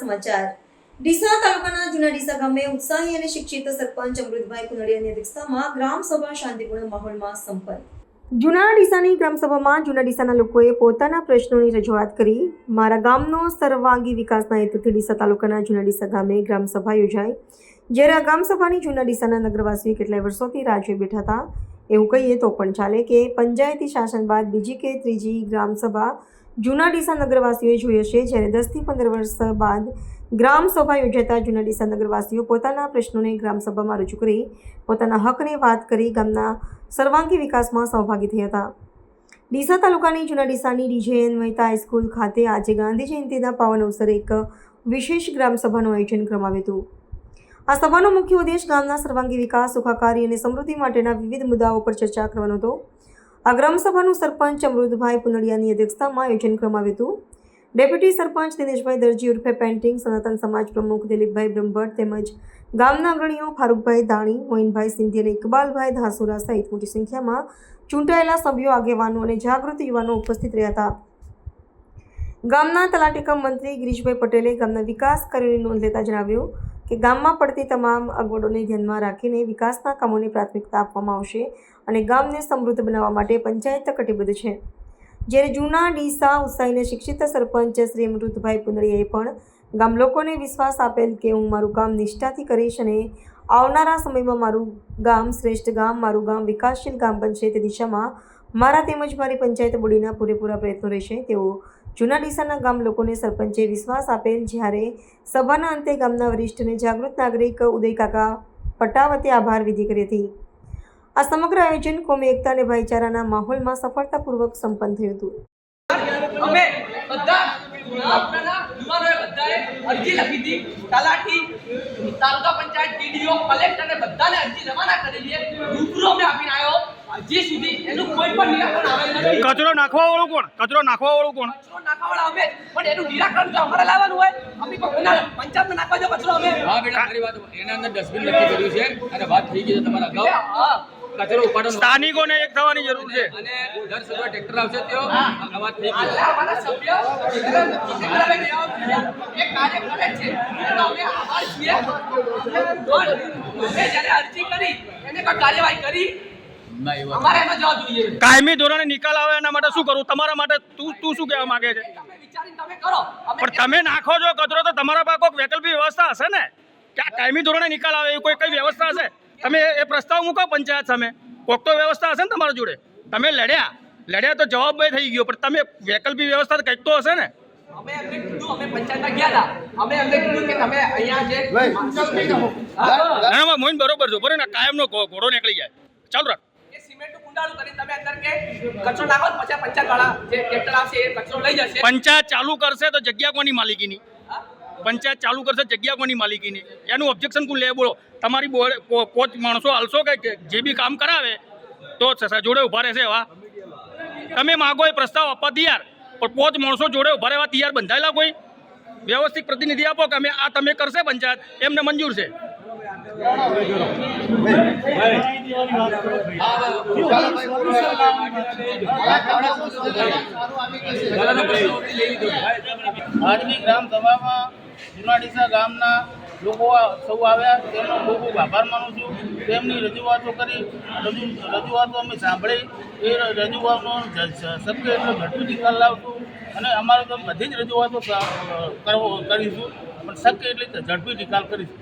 સમાચાર. ડીસા તાલુકાના જૂના ડીસા ગામે ઉત્સાહી અને શિક્ષિત સરપંચ અમૃતભાઈ કુનડિયાની અધ્યક્ષતામાં ગ્રામ સભા શાંતિપૂર્ણ માહોલમાં સંપન્ન. જૂના ડીસાની ગ્રામસભામાં જૂના ડીસાના લોકોએ પોતાના પ્રશ્નોની રજૂઆત કરી. મારા ગામનો સર્વાંગી વિકાસના હેતુથી ડીસા તાલુકાના જૂના ડીસા ગામે ગ્રામસભા યોજાઈ. જ્યારે આ ગ્રામસભાની જૂના ડીસાના નગરવાસીઓ કેટલાય વર્ષોથી રાહ જોઈ બેઠા હતા, એવું કહીએ તો પણ ચાલે કે પંચાયતી શાસન બાદ બીજી કે ત્રીજી ગ્રામસભા જૂના ડીસા નગરવાસીઓએ જોયો છે, જ્યારે દસથી પંદર વર્ષ બાદ ગ્રામસભા યોજાતા જૂના ડીસા નગરવાસીઓ પોતાના પ્રશ્નોને ગ્રામસભામાં રજૂ કરી, પોતાના હકની વાત કરી ગામના સર્વાંગી વિકાસમાં સહભાગી થયા હતા. ડીસા તાલુકાની જૂના ડીસાની ડીજેએન મહેતા હાઈસ્કૂલ ખાતે આજે ગાંધી જયંતિના પાવન અવસરે એક વિશેષ ગ્રામસભાનું આયોજન કરવામાં આવ્યું હતું. આ સભાનો મુખ્ય ઉદ્દેશ ગામના સર્વાંગી વિકાસ, સુખાકારી અને સમૃદ્ધિ માટેના વિવિધ મુદ્દાઓ પર ચર્ચા કરવાનો હતો. આ ગ્રામસભાનું સરપંચ અમૃતભાઈ પુનડિયાની અધ્યક્ષતામાં આયોજન કરવામાં આવ્યું હતું. ડેપ્યુટી સરપંચ દિનેશભાઈ દરજી ઉર્ફે પેન્ટિંગ, સનાતન સમાજ પ્રમુખ દિલીપભાઈ બ્રહ્મભટ્ટ તેમજ ગામના અગ્રણીઓ ફારૂકભાઈ દાણી, મોઇનભાઈ સિંધી અને ઇકબાલભાઈ ધાસુરા સહિત મોટી સંખ્યામાં ચૂંટાયેલા સભ્યો, આગેવાનો અને જાગૃત યુવાનો ઉપસ્થિત રહ્યા હતા. ગામના તલાટીકમ મંત્રી ગિરીશભાઈ પટેલે ગામના વિકાસ કાર્યોની નોંધ લેતા જણાવ્યું કે ગામમાં પડતી તમામ અગવડોને ધ્યાનમાં રાખીને વિકાસના કામોને પ્રાથમિકતા આપવામાં આવશે અને ગામને સમૃદ્ધ બનાવવા માટે પંચાયત કટિબદ્ધ છે. જ્યારે જૂના ડીસા ઉત્સાહીને શિક્ષિત સરપંચ શ્રી અમૃતભાઈ પુનરિયાએ પણ ગામ લોકોને વિશ્વાસ આપેલ કે હું મારું કામ નિષ્ઠાથી કરીશ અને આવનારા સમયમાં મારું ગામ શ્રેષ્ઠ ગામ, મારું ગામ વિકાસશીલ ગામ બનશે તે દિશામાં મારા તેમજ મારી પંચાયત બોડીના પૂરેપૂરા પ્રયત્નો રહેશે, તેઓ જૂના ડીસાના ગામ લોકોને સરપંચે વિશ્વાસ આપેલ જ્યારે સભાના અંતે ગામના વરિષ્ઠને જાગૃત નાગરિક ઉદયકાકા પટાવતે આભાર વિધિ કરી હતી. આ સમગ્ર આયોજન કોમી એકતા અને ભાઈચારાના માહોલમાં સફળતાપૂર્વક સંપન્ન થયું હતું. અમે બધા આપણા યુવાનોએ બધાએ અરજી લખી હતી. તલાટી તાલુકા પંચાયત ડીડીઓ કલેક્ટરને બધાને અરજી રવાના કરેલી છે. રૂબરૂ અમે આપીને આવ્યો. હજી સુધી એનું કોઈ પણ નિરાકરણ નથી. કચરો નાખવા વાળું કોણ? કચરો નાખવા વાળું કોણ? કચરો નાખવાવાળા અમે પણ એનું નિરાકરણ જો અમારે લાવવાનું હોય. અમે કોઈના નાખવા જો કચરો અમે. હા બેટા મારી વાત એના અંદર ડસ્ટબિન નક્કી કર્યું છે અને વાત થઈ ગઈ છે તમારા અગાઉ. કચરો ઉપાડવાનો સ્થાનિકોને એક થવાની જરૂર છે. અને દર ટ્રેક્ટર આવશે તેઓ. આ વાત થઈ ગઈ અમારા સભ્ય ચિત્રભાઈ કાર્ય કરે છે. અમે આભાર છીએ. પણ અમે જ્યારે અરજી કરી એને કાર્યવાહી કરી ના એ વાત અમારે એનો જવાબ જોઈએ કાયમી ધોરણે નિકાલ આવે એના માટે શું કરવું તમારા માટે તું તું શું કહેવા માંગે છે? તમે વિચારીને તમે કરો. અમે પણ તમે નાખો છો કચરો તો તમારા પાસે કોઈક વૈકલ્પિક વ્યવસ્થા હશે ને? કે આ કાયમી ધોરણે નિકાલ આવે? એવી કોઈ કઈ વ્યવસ્થા હશે? તમે એ- પ્રસ્તાવ મૂકો પંચાયત સામે. કોક તો વ્યવસ્થા હશે ને તમારા જોડે. તમે લડ્યા. લડ્યા તો જવાબ બે થઈ ગયો પણ તમે વૈકલ્પિક વ્યવસ્થા તો કંઈક તો હશે ને? અમે એમને કીધું અમે પંચાયતમાં ગયા હતા અમે એમને કીધું કે તમે અહીંયા જે ના ના મોઈન બરોબર છો. બરોબર ને? કાયમનો ઘોડો નીકળી જાય. ચાલુ રાખ કુંડાળું કરીને તમે અંદર કે કચરો નાખો પછી પંચાયત વાળા જે ટ્રેક્ટર આવશે એ કચરો લઈ જશે. પંચાયત ચાલુ કરશે તો જગ્યા કોની માલિકીની? પંચાયત ચાલુ કરશે જગ્યા કોની માલિકીની? એનું ઓબ્જેક્શન કોણ લે બોલો. તમારી કોચ માણસો હાલશો કે જે બી કામ કરાવે તો જોડે ઊભા રહેશે એવા? તમે માગો એ પ્રસ્તાવ આપવા તૈયાર. પણ પોચ માણસો જોડે ઊભા રહેવા તૈયાર બંધાયેલા કોઈ? વ્યવસ્થિત પ્રતિનિધિ આપો કે અમે આ તમે કરશે પંચાયત? એમને મંજૂર છે. આજની ગ્રામ સભામાં જુનાડીસા ગામના લોકો સૌ આવ્યા. તેમનો ખૂબ ખૂબ આભાર માનું છું. તેમની રજૂઆતો કરી, રજૂ, રજૂઆતો અમે સાંભળી. એ રજૂઆતનો શક્ય એટલો ઝડપી નિકાલ લાવશું અને અમારે તો બધી જ રજૂઆતો કરવો, કરીશું. પણ શક્ય એટલી ઝડપી નિકાલ કરીશું.